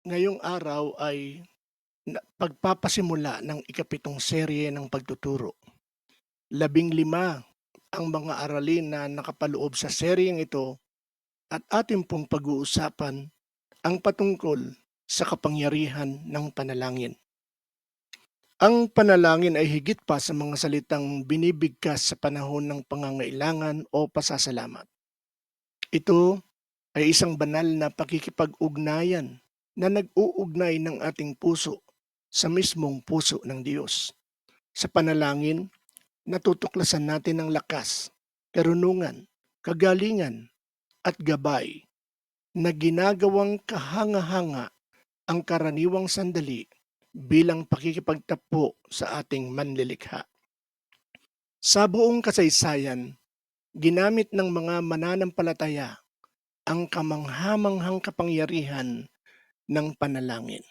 Ngayong araw ay pagpapasimula ng ikapitong serye ng pagtuturo. Labing-lima ang mga aralin na nakapaloob sa seryeng ito at atin pong pag-uusapan ang patungkol sa kapangyarihan ng panalangin. Ang panalangin ay higit pa sa mga salitang binibigkas sa panahon ng pangangailangan o pasasalamat. Ito ay isang banal na pakikipag-ugnayan na nag-uugnay ng ating puso sa mismong puso ng Diyos. Sa panalangin, natutuklasan natin ang lakas, karunungan, kagalingan, at gabay na ginagawang kahanga-hanga ang karaniwang sandali bilang pakikipagtapo sa ating manlilikha. Sa buong kasaysayan, ginamit ng mga mananampalataya ang kamanghamanghang kapangyarihan ng panalangin.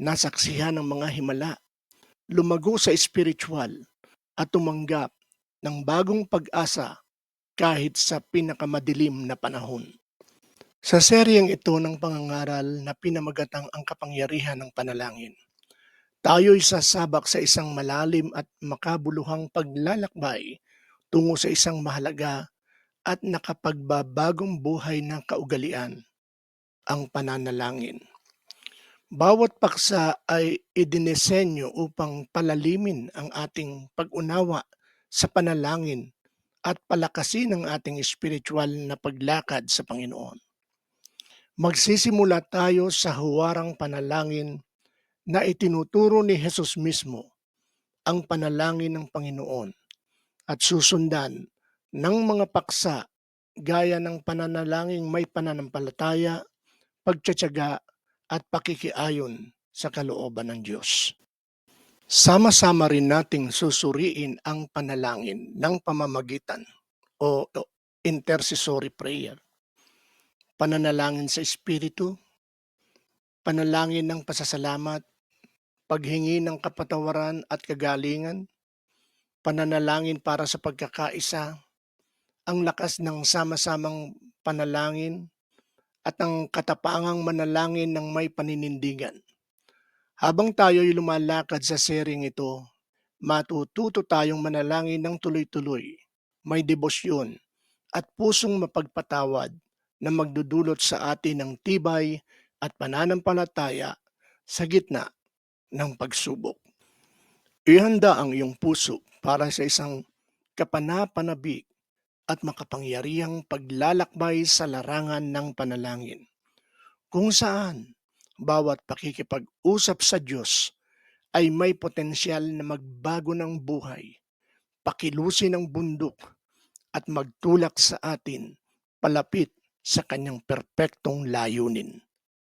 Nasaksihan ng mga himala, lumago sa espiritual at tumanggap ng bagong pag-asa kahit sa pinakamadilim na panahon. Sa seryeng ito ng pangangaral na pinamagatang ang kapangyarihan ng panalangin, tayo'y sasabak sa isang malalim at makabuluhang paglalakbay tungo sa isang mahalaga at nakapagbabagong buhay na kaugalian, ang pananalangin. Bawat paksa ay idinesenyo upang palalimin ang ating pag-unawa sa panalangin at palakasin ang ating espiritual na paglakad sa Panginoon. Magsisimula tayo sa huwarang panalangin na itinuturo ni Jesus mismo ang panalangin ng Panginoon at susundan ng mga paksa gaya ng pananalangin may pananampalataya, pagtsatsaga at pakikiayon sa kalooban ng Diyos. Sama-sama rin nating susuriin ang panalangin ng pamamagitan o intercessory prayer. Pananalangin sa Espiritu, panalangin ng pasasalamat, paghingi ng kapatawaran at kagalingan, pananalangin para sa pagkakaisa, ang lakas ng sama-samang panalangin, at ang katapangang manalangin ng may paninindigan. Habang tayo'y lumalakad sa sering ito, matututo tayong manalangin ng tuloy-tuloy, may debosyon, at pusong mapagpatawad na magdudulot sa atin ng tibay at pananampalataya sa gitna ng pagsubok. Ihanda ang iyong puso para sa isang kapanapanabik at makapangyarihang paglalakbay sa larangan ng panalangin, kung saan bawat pakikipag-usap sa Diyos ay may potensyal na magbago ng buhay, pakilusin ang bundok at magtulak sa atin palapit sa kanyang perpektong layunin.